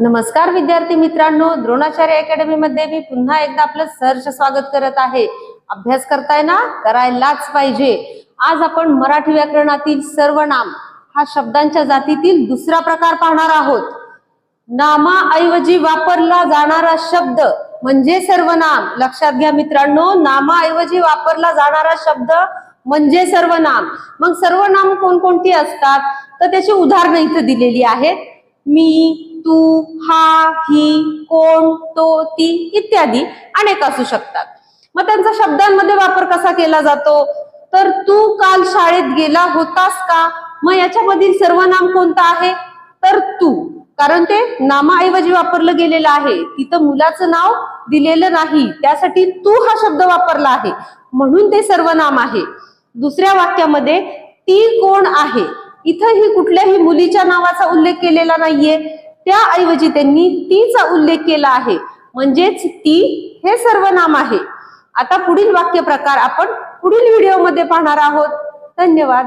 नमस्कार विद्यार्थी मित्रांनो द्रोणाचार्य अकॅडमी मध्ये मी पुन्हा एकदा आपलं सहर्ष स्वागत करत आहे. अभ्यास करताय ना? करायलाच पाहिजे. आज आपण मराठी व्याकरणातील सर्वनाम हा शब्दांच्या जातीतील दुसरा प्रकार पाहणार आहोत. नामाऐवजी वापरला जाणारा शब्द म्हणजे सर्वनाम. लक्षात घ्या मित्रांनो नामाऐवजी वापरला जाणारा शब्द म्हणजे सर्वनाम. मग सर्वनाम कोणकोणती असतात? तर त्याची उदाहरणं इथं दिलेली आहेत. मी तू हा ही कोण तो ती इत्यादी अनेक असू शकतात. मग त्यांचा शब्दांमध्ये वापर कसा केला जातो? तर तू काल शाळेत गेला होतास का? मग याच्यामधील सर्वनाम कोणतं आहे? तर तू. कारण ते नामाऐवजी वापरलं गेलेलं आहे. तिथं मुलाचं नाव दिलेलं नाही. त्यासाठी तू हा शब्द वापरला आहे. म्हणून ते सर्वनाम आहे. दुसऱ्या वाक्यामध्ये ती कोण आहे? इथं ही कुठल्याही मुलीच्या नावाचा उल्लेख केलेला नाहीये. त्याऐवजी त्यांनी तीचा उल्लेख केला आहे. म्हणजेच ती हे सर्वनाम आहे. आता पुढील वाक्य प्रकार आपण पुढील व्हिडिओमध्ये पाहणार आहोत. धन्यवाद.